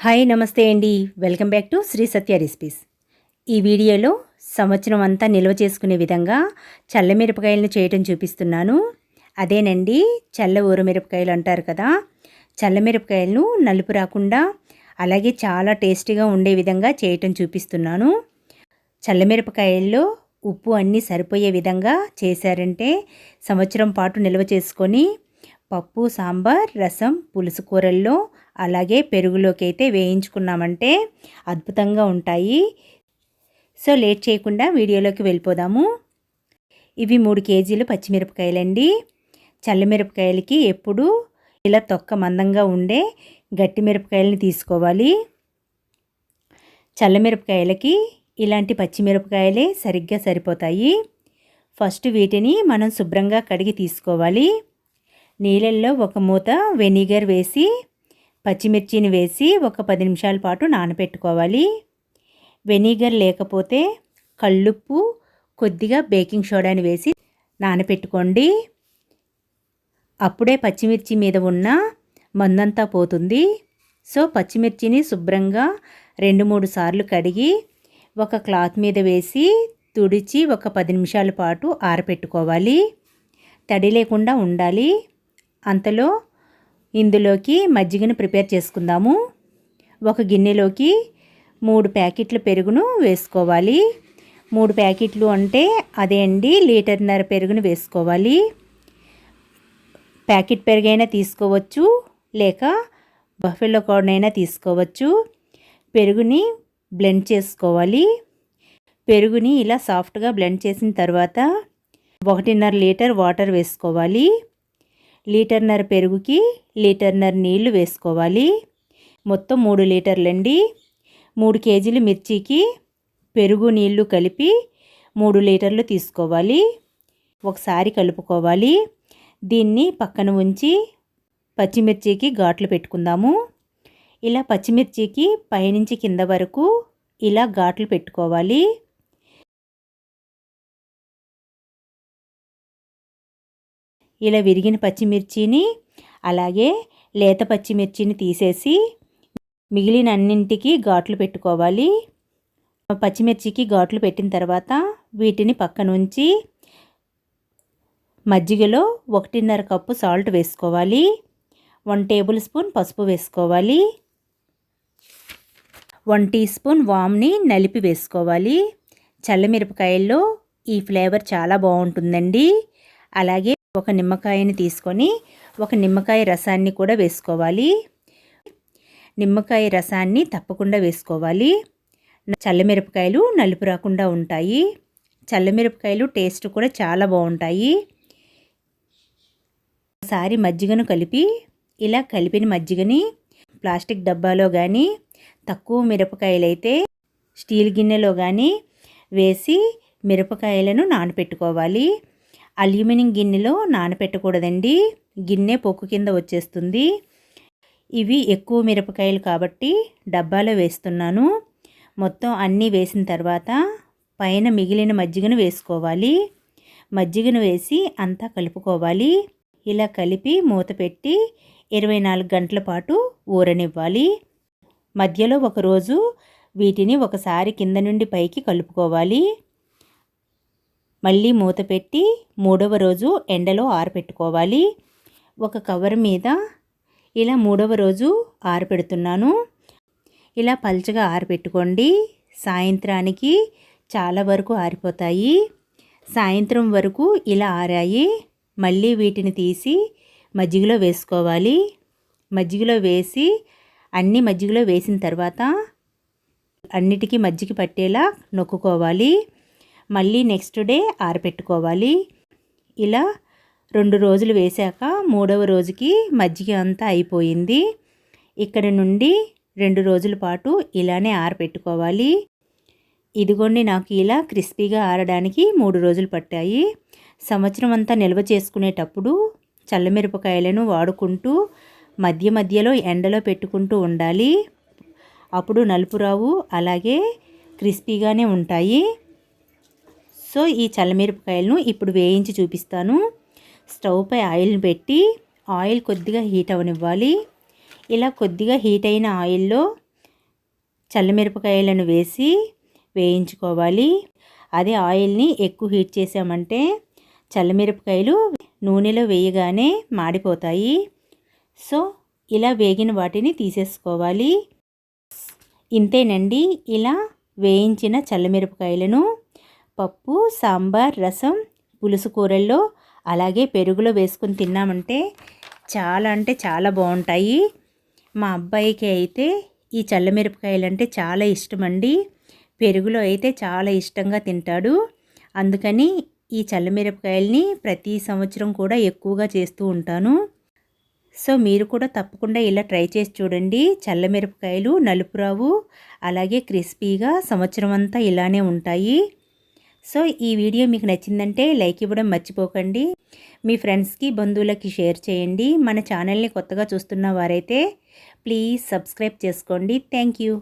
Hi నమస్తే అండి. Welcome back to Sri Satya recipes. ఈ వీడియోలో సంవత్సరం అంతా నిల్వ చేసుకునే విధంగా చల్లమిరపకాయలను చేయటం చూపిస్తున్నాను. అదేనండి చల్ల ఊరమిరపకాయలు అంటారు కదా. చల్లమిరపకాయలను నలుపు రాకుండా అలాగే చాలా టేస్టీగా ఉండే విధంగా చేయటం చూపిస్తున్నాను. చల్లమిరపకాయల్లో ఉప్పు అన్నీ సరిపోయే విధంగా చేశారంటే సంవత్సరం పాటు నిల్వ చేసుకొని పప్పు సాంబార్ రసం పులుసు కూరల్లో అలాగే పెరుగులోకి అయితే వేయించుకున్నామంటే అద్భుతంగా ఉంటాయి. సో లేట్ చేయకుండా వీడియోలోకి వెళ్ళిపోదాము. ఇవి మూడు కేజీలు పచ్చిమిరపకాయలండి. చల్లమిరపకాయలకి ఎప్పుడు ఇలా తొక్క మందంగా ఉండే గట్టి మిరపకాయలని తీసుకోవాలి. చల్లమిరపకాయలకి ఇలాంటి పచ్చిమిరపకాయలే సరిగ్గా సరిపోతాయి. ఫస్ట్ వీటిని మనం శుభ్రంగా కడిగి తీసుకోవాలి. నీళ్ళల్లో ఒక మూత వెనిగర్ వేసి పచ్చిమిర్చిని వేసి ఒక పది నిమిషాల పాటు నానబెట్టుకోవాలి వెనిగర్ లేకపోతే కళ్ళుప్పు కొద్దిగా బేకింగ్ సోడాని వేసి నానబెట్టుకోండి అప్పుడే పచ్చిమిర్చి మీద ఉన్న మందంతా పోతుంది. సో పచ్చిమిర్చిని శుభ్రంగా రెండు మూడు సార్లు కడిగి ఒక క్లాత్ మీద వేసి తుడిచి ఒక పది నిమిషాల పాటు ఆరపెట్టుకోవాలి. తడి లేకుండా ఉండాలి. అంతలో ఇందులోకి మజ్జిగను ప్రిపేర్ చేసుకుందాము. ఒక గిన్నెలోకి మూడు ప్యాకెట్ల పెరుగును వేసుకోవాలి. మూడు ప్యాకెట్లు అంటే అదే అండి లీటర్న్నర పెరుగును వేసుకోవాలి. ప్యాకెట్ పెరుగైనా తీసుకోవచ్చు లేక బఫెలో కోడనైనా తీసుకోవచ్చు. పెరుగుని బ్లెండ్ చేసుకోవాలి. పెరుగుని ఇలా సాఫ్ట్గా బ్లెండ్ చేసిన తర్వాత ఒకటిన్నర లీటర్ వాటర్ వేసుకోవాలి. లీటర్నర పెరుగుకి లీటర్నర నీళ్ళు వేసుకోవాలి. మొత్తం మూడు లీటర్లండి. మూడు కేజీలు మిర్చికి పెరుగు నీళ్ళు కలిపి మూడు లీటర్లు తీసుకోవాలి. ఒకసారి కలుపుకోవాలి. దీన్ని పక్కన ఉంచి పచ్చిమిర్చికి ఘాట్లు పెట్టుకుందాము. ఇలా పచ్చిమిర్చికి పైనుంచి కింద వరకు ఇలా ఘాట్లు పెట్టుకోవాలి. ఇలా విరిగిన పచ్చిమిర్చిని అలాగే లేత పచ్చిమిర్చిని తీసేసి మిగిలిన అన్నింటికి ఘాట్లు పెట్టుకోవాలి. పచ్చిమిర్చికి ఘాట్లు పెట్టిన తర్వాత వీటిని పక్కనుంచి మజ్జిగలో ఒకటిన్నర కప్పు సాల్ట్ వేసుకోవాలి. వన్ టేబుల్ స్పూన్ పసుపు వేసుకోవాలి. వన్ టీ స్పూన్ వామ్ని నలిపి వేసుకోవాలి. చల్లమిరపకాయల్లో ఈ ఫ్లేవర్ చాలా బాగుంటుందండి. అలాగే ఒక నిమ్మకాయని తీసుకొని ఒక నిమ్మకాయ రసాన్ని కూడా వేసుకోవాలి. నిమ్మకాయ రసాన్ని తప్పకుండా వేసుకోవాలి. చల్లమిరపకాయలు నలుపు రాకుండా ఉంటాయి. చల్లమిరపకాయలు టేస్ట్ కూడా చాలా బాగుంటాయి. ఒకసారి మజ్జిగను కలిపి ఇలా కలిపిన మజ్జిగని ప్లాస్టిక్ డబ్బాలో కానీ తక్కువ మిరపకాయలైతే స్టీల్ గిన్నెలో కానీ వేసి మిరపకాయలను నానపెట్టుకోవాలి. అల్యూమినియం గిన్నెలో నానపెట్టకూడదండి. గిన్నె పొక్కు కింద వచ్చేస్తుంది. ఇవి ఎక్కువ మిరపకాయలు కాబట్టి డబ్బాలో వేస్తున్నాను. మొత్తం అన్నీ వేసిన తర్వాత పైన మిగిలిన మజ్జిగను వేసుకోవాలి. మజ్జిగను వేసి అంతా కలుపుకోవాలి. ఇలా కలిపి మూత పెట్టి ఇరవై నాలుగు గంటల పాటు ఊరనివ్వాలి. మధ్యలో ఒకరోజు వీటిని ఒకసారి కింద నుండి పైకి కలుపుకోవాలి. మళ్ళీ మూత పెట్టి మూడవ రోజు ఎండలో ఆరపెట్టుకోవాలి. ఒక కవర్ మీద ఇలా మూడవ రోజు ఆరపెడుతున్నాను. ఇలా పల్చగా ఆరపెట్టుకోండి. సాయంత్రానికి చాలా వరకు ఆరిపోతాయి. సాయంత్రం వరకు ఇలా ఆరాయి మళ్ళీ వీటిని తీసి మజ్జిగలో వేసుకోవాలి. మజ్జిగలో వేసి అన్ని మజ్జిగలో వేసిన తర్వాత అన్నిటికీ మజ్జిగ పట్టేలా నొక్కుకోవాలి. మళ్ళీ నెక్స్ట్ డే ఆరపెట్టుకోవాలి. ఇలా రెండు రోజులు వేశాక మూడవ రోజుకి మజ్జిగ అంతా అయిపోయింది. ఇక్కడ నుండి రెండు రోజుల పాటు ఇలానే ఆరపెట్టుకోవాలి. ఇదిగోండి నాకు ఇలా క్రిస్పీగా ఆరడానికి మూడు రోజులు పట్టాయి. సంవత్సరం అంతా నిల్వ చేసుకునేటప్పుడు చల్లమిరపకాయలను వాడుకుంటూ మధ్య మధ్యలో ఎండలో పెట్టుకుంటూ ఉండాలి. అప్పుడు నలుపు రావు అలాగే క్రిస్పీగానే ఉంటాయి. సో ఈ చల్లమిరపకాయలను ఇప్పుడు వేయించి చూపిస్తాను. స్టవ్ పై ఆయిల్ని పెట్టి ఆయిల్ కొద్దిగా హీట్ అవనివ్వాలి. ఇలా కొద్దిగా హీట్ అయిన ఆయిల్లో చల్లమిరపకాయలను వేసి వేయించుకోవాలి. అదే ఆయిల్ని ఎక్కువ హీట్ చేసామంటే చల్లమిరపకాయలు నూనెలో వేయగానే మాడిపోతాయి. సో ఇలా వేగిన వాటిని తీసేసుకోవాలి. ఇంతేనండి. ఇలా వేయించిన చల్లమిరపకాయలను పప్పు సాంబార్ రసం పులుసు కూరల్లో అలాగే పెరుగులో వేసుకుని తిన్నామంటే చాలా అంటే చాలా బాగుంటాయి. మా అబ్బాయికి అయితే ఈ చల్లమిరపకాయలు అంటే చాలా ఇష్టమండి. పెరుగులో అయితే చాలా ఇష్టంగా తింటాడు. అందుకని ఈ చల్లమిరపకాయల్ని ప్రతి సంవత్సరం కూడా ఎక్కువగా చేస్తూ ఉంటాను. సో మీరు కూడా తప్పకుండా ఇలా ట్రై చేసి చూడండి. చల్లమిరపకాయలు నలుపు రావు అలాగే క్రిస్పీగా సంవత్సరం అంతా ఇలానే ఉంటాయి. సో ఈ వీడియో మీకు నచ్చిందంటే లైక్ ఇవ్వడం మర్చిపోకండి. మీ ఫ్రెండ్స్కి బంధువులకి షేర్ చేయండి. మన ఛానల్ని కొత్తగా చూస్తున్న వారైతే ప్లీజ్ సబ్స్క్రైబ్ చేసుకోండి. Thank you.